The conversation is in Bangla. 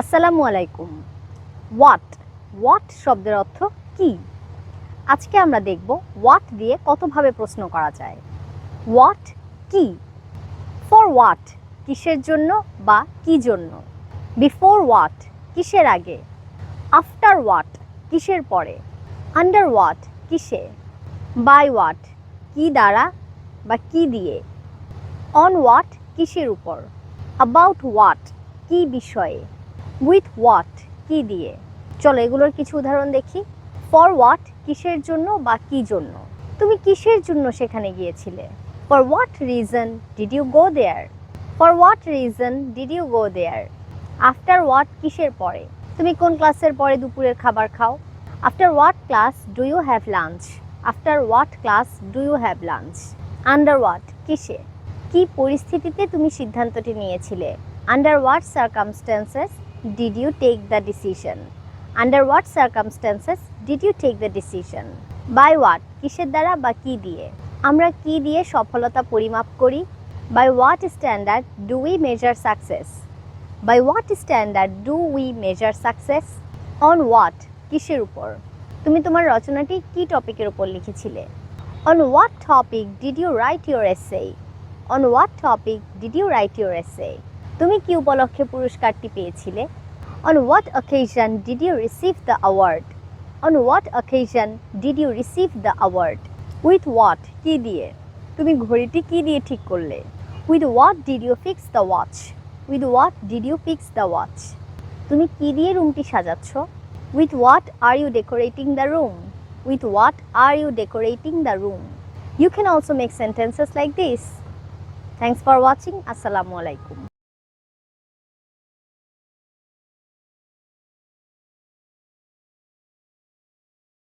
আসসালামু আলাইকুম। ওয়াট ওয়াট শব্দের অর্থ কি? আজকে আমরা দেখব ওয়াট দিয়ে কতভাবে প্রশ্ন করা যায়। ওয়াট কি? ফর ওয়াট কিসের জন্য বা কি জন্য? বিফোর ওয়াট কিসের আগে? আফটার ওয়াট কিসের পরে? আন্ডার ওয়াট কিসে? বাই ওয়াট কি দ্বারা বা কি দিয়ে? অন ওয়াট কিসের উপর? অ্যাবাউট ওয়াট কি বিষয়ে? উইথ ওয়াট কি দিয়ে? চলো এগুলোর কিছু উদাহরণ দেখি। ফর ওয়াট কিসের জন্য বা কি জন্য? তুমি কিসের জন্য সেখানে গিয়েছিলে? For what reason did you go there for what reason did you go there after what কিসের পরে? তুমি কোন ক্লাসের পরে দুপুরের খাবার খাও? After what class do you have lunch after what class do you have lunch under what কিসে? কি পরিস্থিতিতে তুমি সিদ্ধান্তটি নিয়েছিলে? Under what circumstances did you take the decision under what circumstances did you take the decision by what কিসের দ্বারা বা কি দিয়ে? আমরা কি দিয়ে সফলতা পরিমাপ করি? By what standard do we measure success by what standard do we measure success on what কিসের উপর? তুমি তোমার রচনাটি কি টপিকের উপর লিখেছিলে? On what topic did you write your essay on what topic did you write your essay তুমি কি উপলক্ষে পুরস্কারটি পেয়েছিলে? On what occasion did you receive the award on what occasion did you receive the award with what কি দিয়ে? তুমি ঘড়িটি কি দিয়ে ঠিক করলে? With what did you fix the watch with what did you fix the watch তুমি কি দিয়ে রুমটি সাজাচ্ছ? With what are you decorating the room with what are you decorating the room you can also make sentences like this thanks for watching আসসালামু আলাইকুম